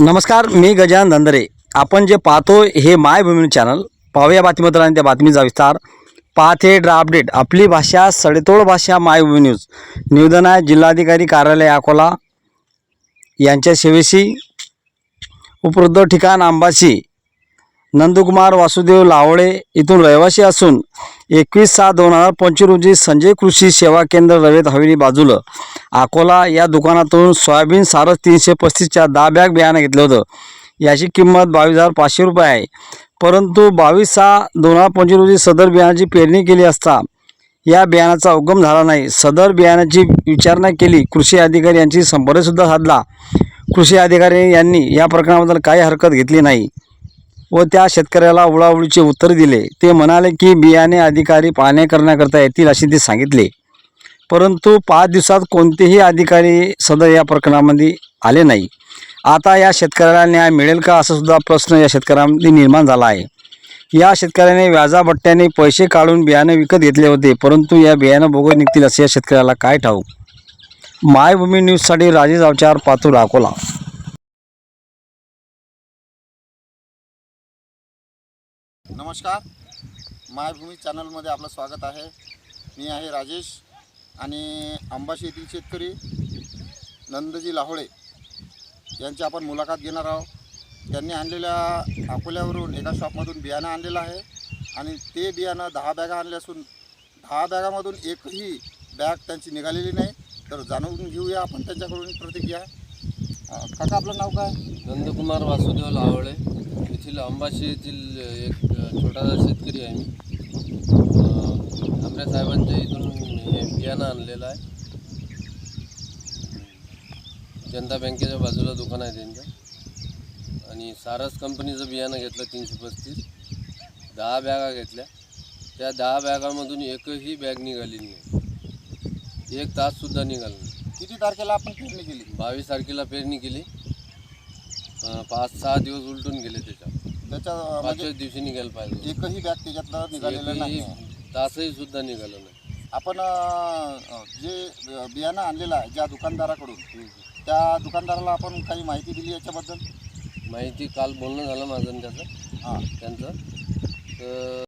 नमस्कार मी गजानन धंदरे. आपण जे पाहतो हे मायभूमी चॅनल पाहूया बातमीपत्र आणि त्या बातमीचा विस्तार. पाहते ड्रा अपडेट आपली भाषा सडेतोड भाषा मायभूमी न्यूज निवेदन आहे जिल्हाधिकारी कार्यालय अकोला. यांच्या सेवेशी उपलब्ध ठिकाण आंबाशी. नंदकुमार वासुदेव लावळे इथून रहिवासी असून एकवीस सहा दोन हजार पंचवीस रोजी संजय कृषी सेवा केंद्र रवेत हवेली बाजूला. अकोला या दुकानातून सोयाबीन सारस तीनशे पस्तीसच्या दहा बॅग बियाणं घेतलं होतं. याची किंमत बावीस हजार पाचशे रुपये आहे. परंतु बावीस सहा दोन हजार पंचवीस रोजी सदर बियाणाची पेरणी केली असता या बियाणाचा उगम झाला नाही. सदर बियाणाची विचारणा केली. कृषी अधिकारी यांची संपर्कसुद्धा साधला. कृषी अधिकारी यांनी या प्रकरणाबद्दल काही हरकत घेतली नाही व त्या शेतकऱ्याला उडाउडीचे उत्तर दिले. ते म्हणाले की बियाणे अधिकारी पाहणी करण्याकरता येतील असे ते सांगितले. परंतु पाच दिवसात कोणतेही अधिकारी सदर या प्रकरणामध्ये आले नाही. आता या शेतकऱ्याला न्याय मिळेल का असा सुद्धा प्रश्न या शेतकऱ्यामध्ये निर्माण झाला आहे. या शेतकऱ्याने व्याजाभट्ट्याने पैसे काढून बियाणे विकत घेतले होते परंतु या बियाणं बोगत निघतील असे या शेतकऱ्याला काय ठाऊक? मायभूमी न्यूजसाठी राजेश अवचार पातूर अकोला. नमस्कार. मायभूमी चॅनलमध्ये आपलं स्वागत आहे. मी आहे राजेश. आणि आंबाशी येथील शेतकरी नंदजी लाहोळे यांची आपण मुलाखत घेणार आहोत. त्यांनी आणलेल्या अकोल्यावरून एका शॉपमधून बियाणं आणलेलं आहे आणि ते बियाणं दहा बॅगा आणले असून दहा बॅगामधून एकही बॅग त्यांची निघालेली नाही. तर जाणून घेऊया आपण त्यांच्याकडून प्रतिक्रिया. काका आपलं नाव काय? नंदकुमार वासुदेव लावळे येथील अंबाशी येथील एक छोटासा शेतकरी आहे मी. अं, साहेबांच्या इथून बियाणं आणलेलं आहे. जनता बँकेच्या बाजूला दुकान आहे त्यांचं. आणि सारस कंपनीचं बियाणं घेतलं तीनशे पस्तीस. दहा बॅगा घेतल्या. त्या दहा बॅगामधून एकही बॅग निघाली नाही. एक ताससुद्धा निघाला नाही. किती तारखेला आपण पेरणी केली? बावीस तारखेला पेरणी केली. पाच सहा दिवस उलटून गेले त्याच्यावर त्याच्या म्हणजे पाचव्याच दिवशी निघायला पाहिजे एकही बॅग त्याच्यातलं निघालेलं नाही तासही सुद्धा निघालं नाही. आपण जे बियाणं आणलेलं आहे ज्या दुकानदाराकडून त्या दुकानदाराला आपण काही माहिती दिली याच्याबद्दल? माहिती काल बोलणं झालं माझं आणि त्याचं. हां. त्यांचं. तर